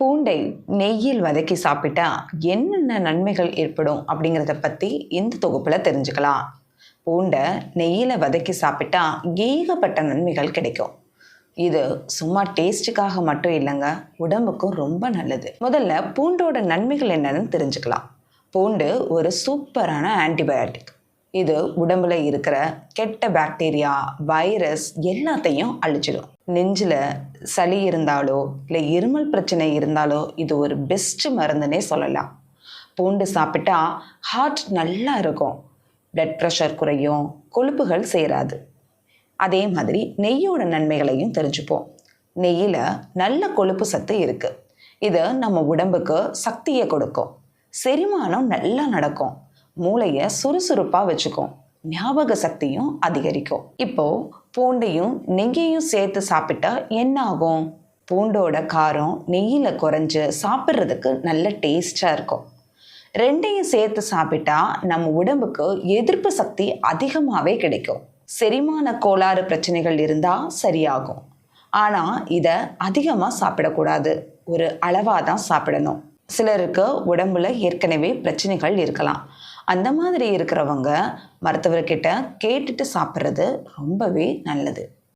பூண்டை நெய்யில் வதக்கி சாப்பிட்டா என்னென்ன நன்மைகள் ஏற்படும் அப்படிங்கிறத பற்றி இந்த தொகுப்பில் தெரிஞ்சுக்கலாம். பூண்டை நெய்யில் வதக்கி சாப்பிட்டா ஏகப்பட்ட நன்மைகள் கிடைக்கும். இது சும்மா டேஸ்ட்டுக்காக மட்டும் இல்லைங்க உடம்புக்கும் ரொம்ப நல்லது. முதல்ல பூண்டோட நன்மைகள் என்னென்னு தெரிஞ்சுக்கலாம். பூண்டு ஒரு சூப்பரான ஆன்டிபயோட்டிக். இது உடம்புல இருக்கிற கெட்ட பாக்டீரியா வைரஸ் எல்லாத்தையும் அழிச்சிடும். நெஞ்சில் சளி இருந்தாலோ இல்லை இருமல் பிரச்சனை இருந்தாலோ இது ஒரு பெஸ்ட் மருந்துன்னே சொல்லலாம். பூண்டு சாப்பிட்டா ஹார்ட் நல்லா இருக்கும். பிளட் ப்ரெஷர் குறையும் கொழுப்புகள் சேராது. அதே மாதிரி நெய்யோட நன்மைகளையும் தெரிஞ்சுப்போம். நெய்யில் நல்ல கொழுப்பு சத்து இருக்குது இது நம்ம உடம்புக்கு சக்தியை கொடுக்கும். செரிமானம் நல்லா நடக்கும். மூளையை சுறுசுறுப்பாக வச்சுக்கும். ஞாபக சக்தியும் அதிகரிக்கும். இப்போ பூண்டையும் நெய்யையும் சேர்த்து சாப்பிட்டா என்ன ஆகும் பூண்டோட காரம் நெய்யில் குறைஞ்சு சாப்பிட்றதுக்கு நல்ல டேஸ்டாக இருக்கும். ரெண்டையும் சேர்த்து சாப்பிட்டா நம்ம உடம்புக்கு எதிர்ப்பு சக்தி அதிகமாகவே கிடைக்கும். செரிமான கோளாறு பிரச்சனைகள் இருந்தால் சரியாகும். ஆனால் இதை அதிகமாக சாப்பிடக்கூடாது. ஒரு அளவாக தான் சாப்பிடணும். சிலருக்கு உடம்புல ஏற்கனவே பிரச்சனைகள் இருக்கலாம். அந்த மாதிரி இருக்கிறவங்க மருத்துவர்கிட்ட கேட்டுட்டு சாப்பிட்றது ரொம்பவே நல்லது.